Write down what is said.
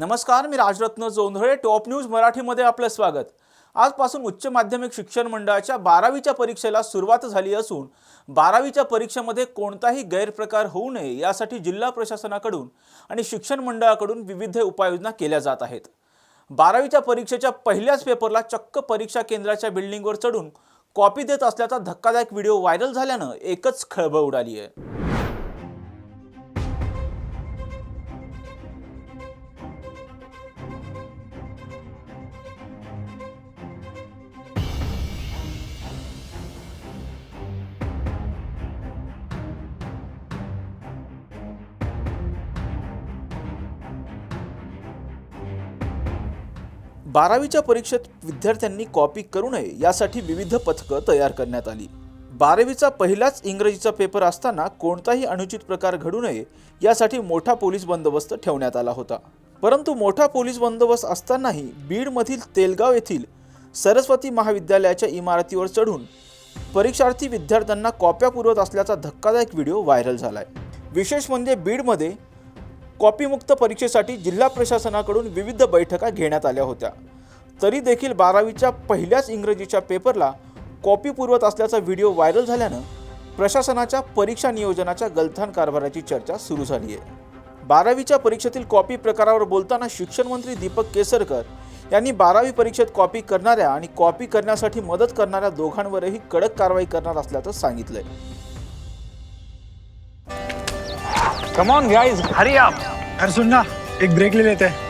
नमस्कार मी Rajratna Jondhale top news मराठीमध्ये आपलं स्वागत. आजपासून उच्च माध्यमिक शिक्षण मंडळाच्या बारावीच्या परीक्षेला सुरुवात झाली असून बारावीच्या परीक्षेमध्ये कोणताही गैरप्रकार होऊ नये यासाठी जिल्हा प्रशासनाकडून आणि शिक्षण मंडळाकडून विविध उपाययोजना केल्या जात आहेत. बारावीच्या परीक्षेच्या पहिल्याच पेपरला चक्क परीक्षा केंद्राच्या बिल्डिंगवर चढून कॉपी देत असल्याचा धक्कादायक व्हिडिओ व्हायरल झाल्यानं एकच खळबळ उडाली आहे. बारावीच्या परीक्षेत विद्यार्थ्यांनी कॉपी करू नये यासाठी विविध पथकं तयार करण्यात आली. बारावीचा पहिलाच इंग्रजीचा पेपर असताना कोणताही अनुचित प्रकार घडू नये यासाठी मोठा पोलीस बंदोबस्त ठेवण्यात आला होता. परंतु मोठा पोलीस बंदोबस्त असतानाही बीडमधील तेलगाव येथील सरस्वती महाविद्यालयाच्या इमारतीवर चढून परीक्षार्थी विद्यार्थ्यांना कॉप्या पुरवत असल्याचा धक्कादायक व्हिडिओ व्हायरल झालाय. विशेष म्हणजे बीडमध्ये कॉपीमुक्त परीक्षेसाठी जिल्हा प्रशासनाकडून विविध बैठका घेण्यात आल्या होत्या. तरी देखील बारावीच्या पहिल्याच इंग्रजीच्या पेपरला कॉपी पुरवत असल्याचा व्हिडिओ व्हायरल झाल्यानं प्रशासनाच्या परीक्षा नियोजनाच्या गलथान कारभाराची चर्चा सुरू झाली आहे बारावीच्या परीक्षेतील कॉपी प्रकारावर बोलताना शिक्षण मंत्री दीपक केसरकर यांनी बारावी परीक्षेत कॉपी करणाऱ्या आणि कॉपी करण्यासाठी मदत करणाऱ्या दोघांवरही कडक कारवाई करणार असल्याचं सांगितलंय. कम ऑन गाइस हरी आप यार सुन ना एक ब्रेक ले लेते. हैं